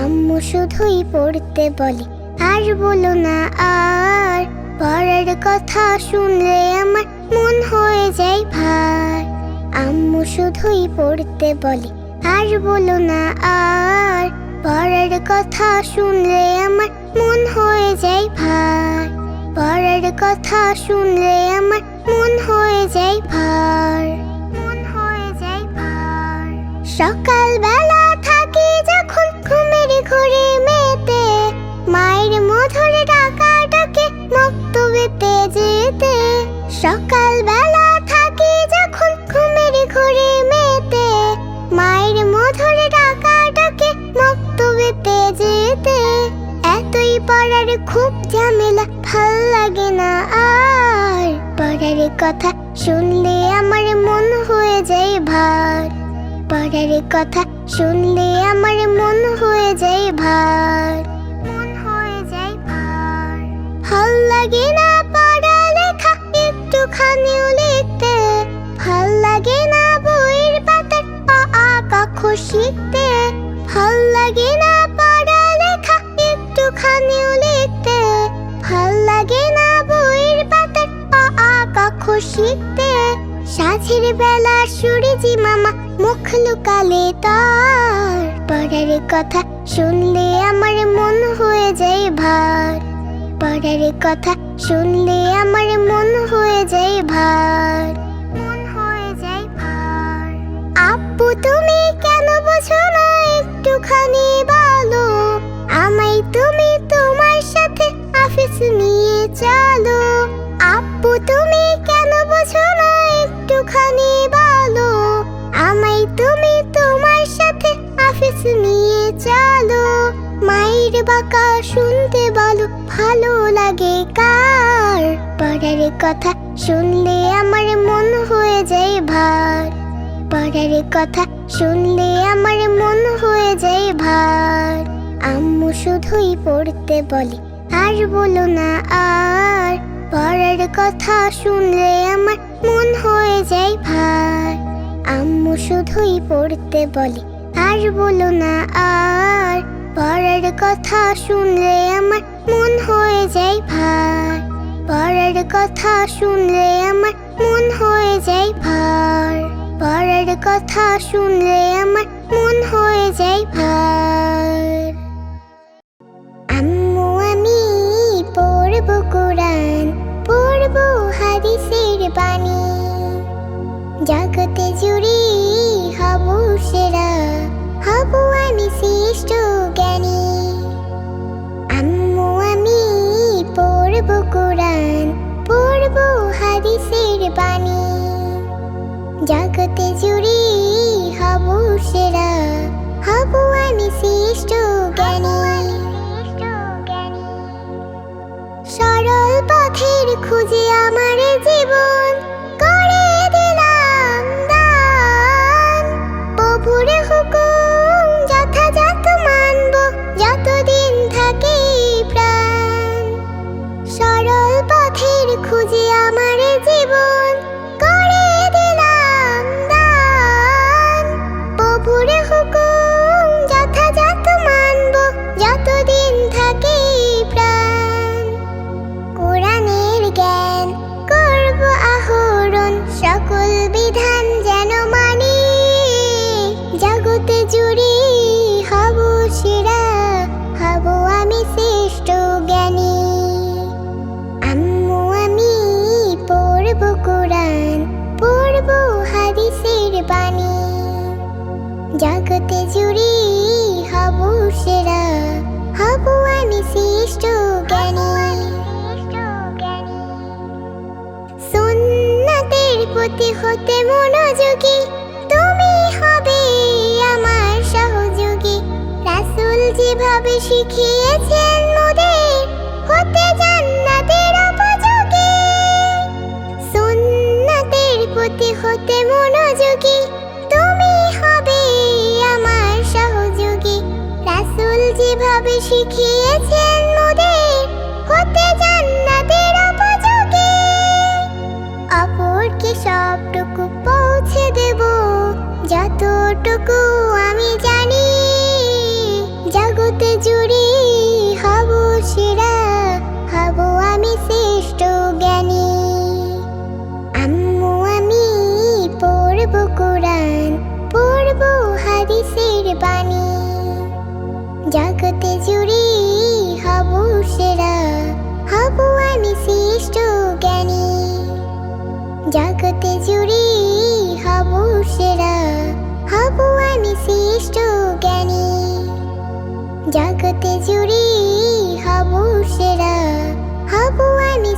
আম্মু শুধুই পড়তে বলে, আর বলো না, আর পড়ার কথা শুনলে আমার মন হয়ে যায় ভার। আম্মু শুধুই পড়তে বলে, আর বলো না, আর পড়ার কথা শুনলে আমার মন হয়ে যায় ভার। পড়ার কথা শুনলে আমার মন হয়ে যায় ভার, মন হয়ে যায় ভার। সকালবেলা থাকি যখন ঘুমের ঘুরে মেতে, মায়ের মধুর ডাকাটাকে মক্তবেতে যেতে। সকালবেলা থাকি যখন ঘুমের ঘুরে মেতে, মায়ের মধুর ডাকাটাকে মক্তবেতে যেতে। এতই পড়ার খুব ঝামেলা, ভালো লাগে না আর। পড়ার কথা শুনলে আমার মন হয়ে যায় ভার। পড়ার কথা শুনলে আমার মন হয়ে যায় ভার। মন হয়ে যায় ভালো লাগে না পড়া লেখা একটুখানিও লিখতে ভালো লাগে না বইয়ের পাতার আ আ ক শিখতে ভালো লাগে না পড়া লেখা একটুখানিও লিখতে ভালো লাগে না বইয়ের পাতার আ আ ক শিখতে সাঝের বেলা সুরেজি মামা মুখ লুকালে তার। পড়ার কথা শুনলে আমার মন হয়ে যায় ভার। পড়ার কথা শুনলে আমার মন হয়ে যায় ভার। মন হয়ে যায় ভার। আব্বু, তুমি কেন বোঝো না একটুখানি বলো আমায় তুমি তোমার সাথে অফিস নিয়ে চলো। আব্বু, তুমি কেন বোঝো না একটুখানি বলো, আমায় তুমি তোমার সাথে অফিস নিয়ে চলো। মায়ের বাকা শুনতে বলো, ভালো লাগে কার? পড়ার কথা শুনলে আমার মন হয়ে যায় ভার। পড়ার কথা শুনলে আমার মন হয়ে যায় ভার। আম্মু শুধুই পড়তে বলে, আর বলো না আর। পড়ার কথা শুনলে আমার মন হয়ে যায় ভার। আম্মু শুধুই পড়তে বলে, আর বলো না আর। পড়ার কথা শুনলে আমার মন হয়ে যায় ভার। পড়ার কথা শুনলে আমার মন হয়ে যায় ভার। পড়ার কথা শুনলে আমার মন হয়ে যায় ভার। আম্মু আমি পড়ব কোরআন বাণী। জগতে জুড়ে হব সেরা, হব আমি শ্রেষ্ঠ জ্ঞানী। আম্মু আমি পড়ব কোরআন, পড়ব হাদিসের বাণী। জগতে জুড়ে হব সেরা, হব আমি শ্রেষ্ঠ খুঁজে আমার জীবন। জগতে জুড়ে হব সেরা, হব আমি শ্রেষ্ঠ জ্ঞানী। সুন্নাতের প্রতি হতে মনোযোগী, তুমি হবে আমার সহযোগী। রাসুল যেভাবে শিখিয়েছেন মোদের, হতে জান্নাতের উপযোগী সুন্নাতের প্রতি হতে মনোযোগী শিখিয়েছেন মোদের হতে জান্নাতের উপযোগী অপরকে সবটুকু পৌঁছে দেব যতটুকু আমি জানি। জগতে জুড়ে হব সেরা, হব আমি শ্রেষ্ঠ জ্ঞানী। জগতে জুড়ে হব সেরা, হব আমি শ্রেষ্ঠ জ্ঞানী। জগতে জুড়ে হব সেরা, হব আমি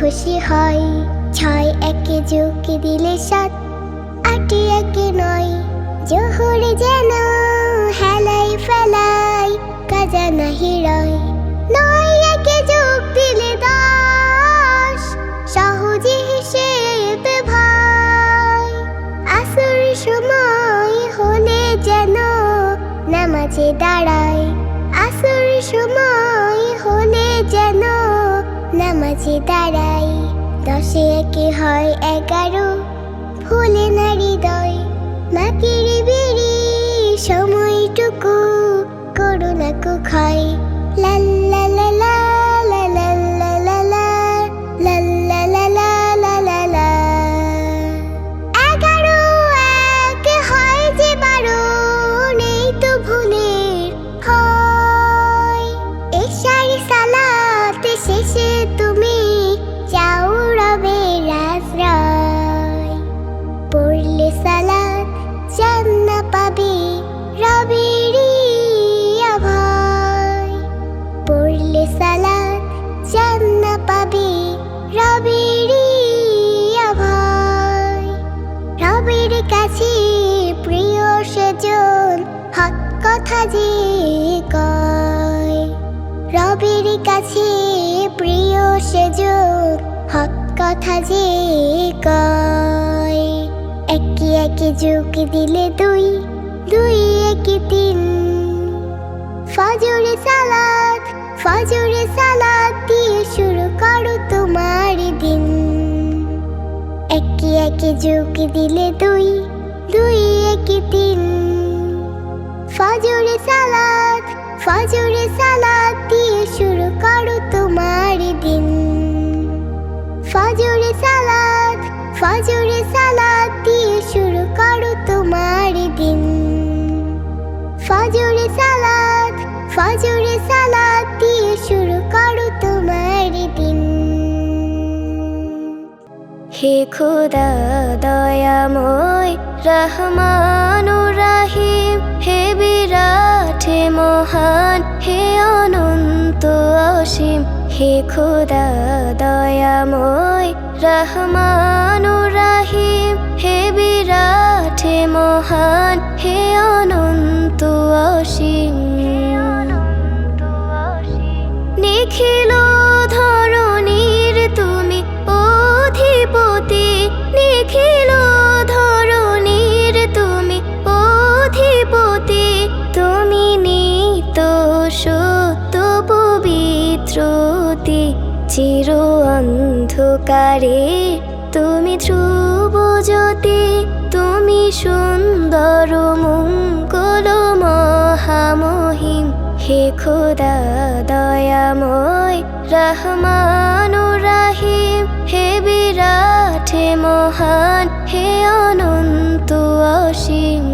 খুশি হয়। ছয় একে যোগ দিলে সাত আটে একে নয়। জোহরে যেন হেলাই ফেলাই, কাজা নাহি রয়। দিলে ভাই। সময় হলে যেন নামাজে দাঁড়ায়। আসর সময় মাঝে দাঁড়াই দশে একে হয় এগারো। ফুলে না হৃদয় মাকের বেড়ে সময়টুকু করুণাকু ক্ষয় লাল লা লা। সে যোগ হক কথা যে কয়? একে একই যুগ দিলে দুই দুই একই তিন। ফজরে সালাদ ফজরে সালাদ দিয়ে শুরু করো তোমার দিন। একই একে যুগ দিলে দুই দুই একই তিন। ফজরে সালাদ ফজরে সালাত দিয়ে শুরু করো তোমার দিন। ফজরে সালাত ফজরে সালাত দিয়ে শুরু করো তোমার দিন। ফজরে সালাত ফজরে সালাত দিয়ে শুরু করো তোমার দিন। হে খোদা, দয়াময় রহমান রাহিম, হে বিরাট হে মহান, হে অনন্ত অসীম, হে খোদা দয়াময়, রহমান রাহিম, হে বিরাট হে মহান। অন্ধকারে তুমি ধ্রুব জ্যোতি, তুমি সুন্দর মঙ্গল মহামহিম। হে খোদা দয়াময় রহমান রাহিম, হে বিরাট, হে মহান, হে অনন্ত অসীম।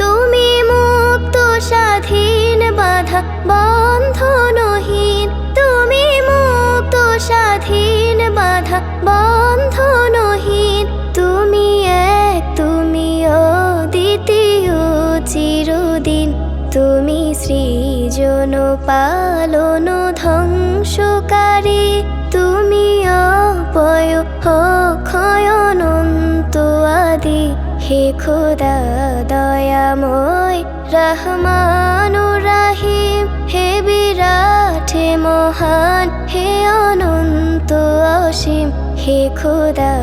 তুমি মুক্ত স্বাধীন বাধা মুক্ত স্বাধীন বাধা বন্ধনহীন তুমি এক, তুমি অদ্বিতীয় চিরদিন। তুমি সৃজন পালন ধ্বংসকারী। তুমি অপয়, অক্ষয় আদি। হে খোদা দয়াময়, রহমান রাহিম। হে বিরাট মহান অনন্ত অসীম, হে খোদা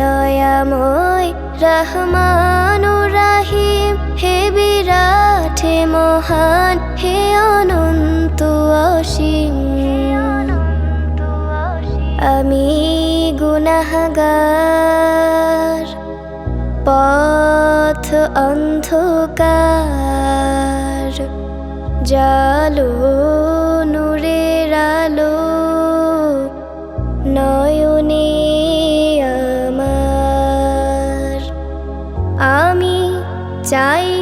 দয়াময়, রহমান রাহিম, হে বিরাট, হে মহান, হে অনন্ত অসীম। আমি গুনাহগার, পথ অন্ধকার, জালো নূরের আলো নয়নে আমার। আমি চাই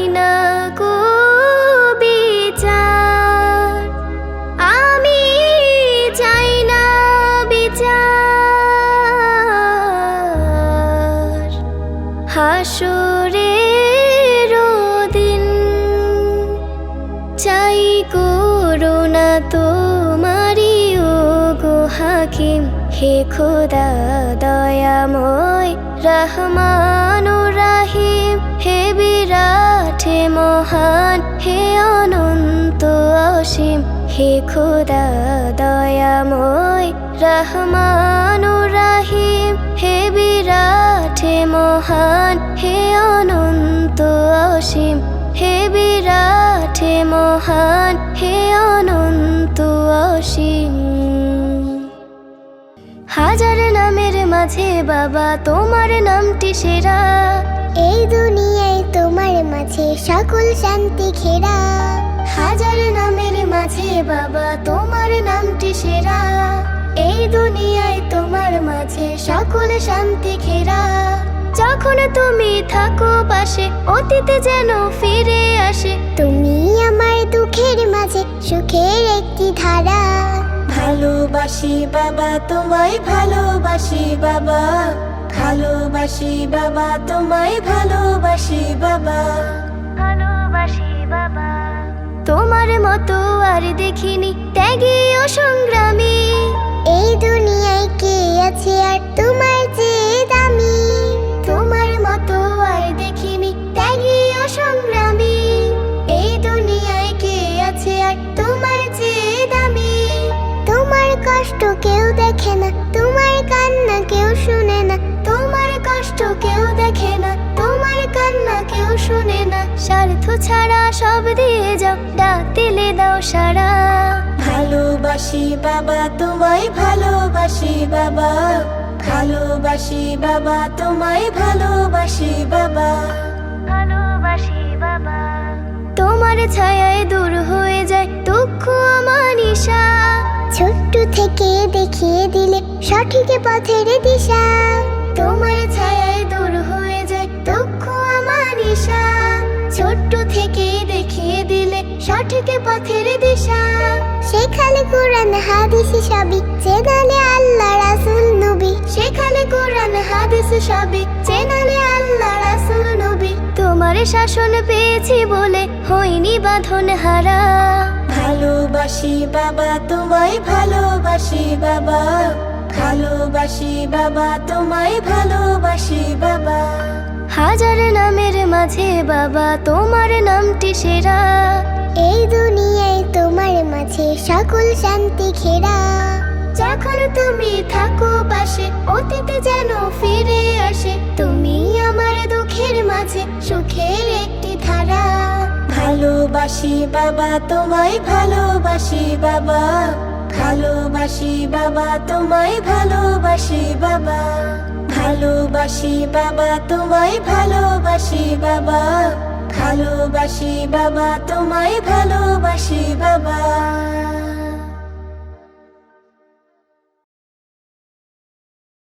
খোদা দয়াময় রহমান রাহিম হে বিরাট হে মহান, হে অনন্ত অসীম। হে খোদা দয়াময় রহমান রাহিম হে বিরাট হে মহান, হে অনন্ত অসীম। হে বিরাট হে মহান, হে অনন্ত অসীম। হাজার নামের মাঝে বাবা তোমার নামটি সেরা। এই দুনিয়ায় তোমার মাঝে সকল শান্তি ঘেরা। হাজার নামের মাঝে বাবা তোমার নামটি সেরা। এই দুনিয়ায় তোমার মাঝে সকল শান্তি ঘেরা। যখন তুমি থাকো পাশে অতীতে যেন ফিরে আসে। তুমি আমার দুঃখের মাঝে সুখের একটি ধারা। ভালোবাসি বাবা তোমায় ভালোবাসি বাবা। ভালোবাসি বাবা তোমায় ভালোবাসি বাবা। ভালোবাসি বাবা। তোমার মতো আর দেখিনি ত্যাগী ও সংগ্রামী। এই দুনিয়ায় কে আছে আর তোমার না কেউ শুনে না তোমার কষ্ট কেউ দেখে না তোমার কান্না কেউ শুনে না। স্বার্থ ছাড়া সব দিয়ে যাও ডাক দিলে দাও সারা। ভালোবাসি বাবা তোমায় ভালোবাসি বাবা। ভালোবাসি বাবা তোমায় ভালোবাসি বাবা। ভালোবাসি বাবা। তোমার ছায়ায় দূর হয়ে যায় দুঃখ আমার নিশা ছোট্ট থেকে দেখিয়ে দিলে সঠিক পথের দিশা। তোমার ছায়ায় দূর হয়ে যায় দুঃখ আমার নিশা ছোট্ট থেকে দেখিয়ে দিলে সঠিক পথের দিশা। সেখানে কোরআন, হাদিস সবই চেনালে আল্লাহ রাসূল নবী। সেখানে কোরআন, হাদিস সবই চেনালে আল্লাহ রাসূল নবী। তোমার শাসন পেয়েছি বলে হইনি বাঁধন হারা। ভালোবাসি বাবা তোমায় ভালোবাসি বাবা। ভালোবাসি বাবা তোমায় ভালোবাসি বাবা। হাজার নামের মাঝে বাবা তোমার নামটি সেরা। এই দুনিয়ায় তোমার মাঝে সকল শান্তি ঘেরা। যখন তুমি থাকো পাশে অতীতে যেন ফিরে আসে তুমি আমার দুঃখের মাঝে সুখের একটি ধারা। ভালোবাসি বাবা, তোমায় ভালোবাসি বাবা। ভালোবাসি বাবা, তোমায় ভালোবাসি বাবা। ভালোবাসি বাবা, তোমায় ভালোবাসি বাবা। ভালোবাসি বাবা, তোমায় ভালোবাসি বাবা।